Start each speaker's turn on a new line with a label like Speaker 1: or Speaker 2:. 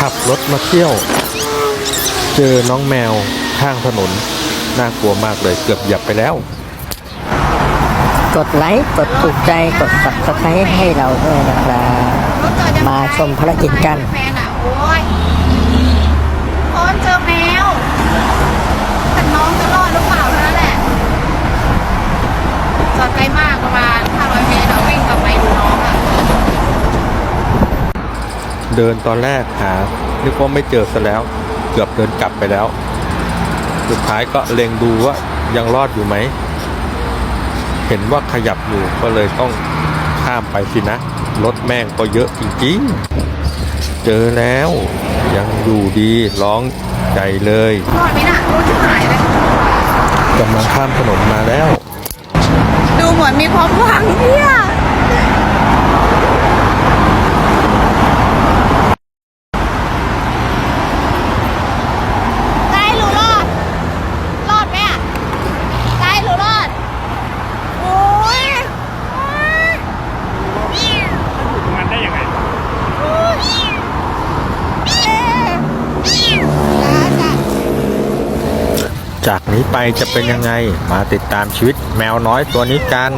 Speaker 1: ขับรถมาเที่ยว เจอน้องแมวข้างถนน น่ากลัวมากเลยเกือบหยับไปแล้ว
Speaker 2: กดไลค์ กดถูกใจ กดสับสไครต์ให้เราด้วยนะครับ มาชมภารกิจกัน
Speaker 3: แฟนอะโอ้ยคนเจอแมวแต่น้องจะรอดหรือเปล่าเท่านั้นแหละจอดไกลมากประมาณ500เมตรเราวิ่งกลับไปดูน้องอะ
Speaker 1: เดินตอนแรกหานึกว่าไม่เจอซะแล้ว เกือบเดินกลับไปแล้ว สุดท้ายก็เล็งดูว่ายังรอดอยู่ไหม เห็นว่าขยับอยู่ก็เลยต้องข้ามไปสินะ รถแม่งก็เยอะจริงๆ เจอแล้ว ยังอยู่ดีร้องใจเลย
Speaker 3: รอดไหมน่ะรถที่หายเลย
Speaker 1: กำลังข้ามถนนมาแล้ว
Speaker 3: ดูเหมือนมีความหวังเนี่ยได้หรือรอด รอดไหมอะได้หรือรอด โอ้ย
Speaker 4: มันได้ยังไง
Speaker 1: จากนี้ไปจะเป็นยังไง มาติดตามชีวิตแมวน้อยตัวนี้กัน